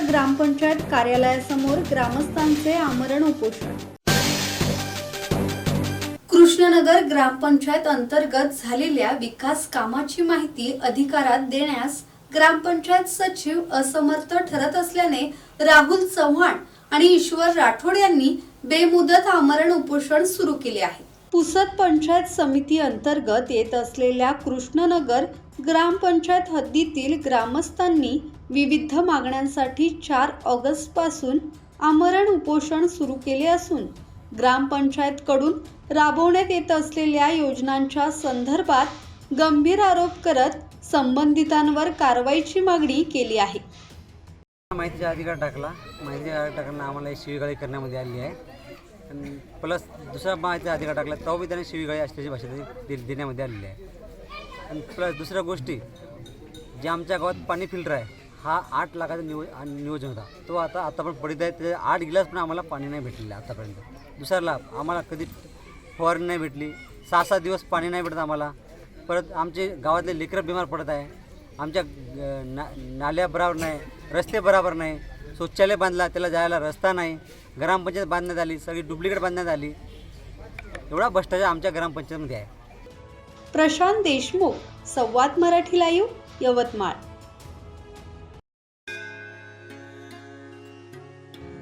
ग्रामपंचायत कार्यालयासमोर ग्रामस्थांचे आमरण उपोषण. कृष्णनगर ग्रामपंचायत अंतर्गत झालेल्या विकास कामाची माहिती अधिकारात देण्यास ग्रामपंचायत सचिव असमर्थ ठरत असल्याने राहुल चव्हाण आणि ईश्वर राठोड यांनी बेमुदत आमरण उपोषण सुरू केले आहे. पुसद पंचायत समिती अंतर्गत येत असलेल्या कृष्णनगर ग्रामपंचायत हद्दीतील ग्रामस्थांनी विविध मागण्यांसाठी चार ऑगस्टपासून आमरण उपोषण सुरू केले असून ग्रामपंचायतकडून राबवण्यात येत असलेल्या योजनांच्या संदर्भात गंभीर आरोप करत संबंधितांवर कारवाईची मागणी केली आहे. माहितीचा अधिकार टाकला माहितीचा अधिकार टाकला आम्हाला शिवीगाळी करण्यामध्ये आली आहे. आणि प्लस दुसरा माहितीचा अधिकार टाकला तो बी त्याने शिवीगाळी असल्याची भाषा दे- देण्यामध्ये आलेली आहे. आणि प्लस दुसऱ्या गोष्टी जे आमच्या गावात पाणी फिल्टर आहे हा आठ लाखाचा नियो नियोजन होता. तो आता आता पण पडित आहे. त्याचे आठ गिलास पण आम्हाला पाणी नाही भेटलेलं आतापर्यंत. दुसरा लाभ आम्हाला कधी फवारणी नाही भेटली. सहा सात दिवस पाणी नाही भेटत आम्हाला. परत आमचे गावातले लेकरं बिमार पडत आहे. आमच्या ना नाल्या बरोबर नाही रस्ते बरोबर नाही. शौचालय बांधला त्याला जायला रस्ता नाही. ग्रामपंचायत बांधण्यात आली सगळी डुप्लिकेट बांधण्यात आली. एवढा भ्रष्टाचार आमच्या ग्रामपंचायतमध्ये आहे. प्रशांत देशमुख संवाद मराठी लाईव्ह यवतमाळ.